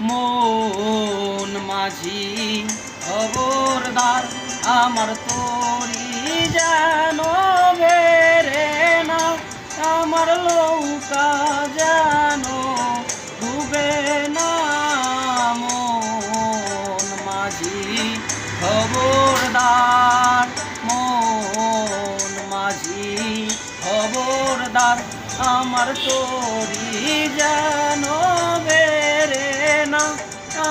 মন মাঝি খবরদার আমার তোরি যেন বেরে না, আমার লৌকা যেন ডুবে না। মন মাঝি খবরদার, মন মাঝি খবরদার, আমার তোরি যেন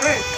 Hey!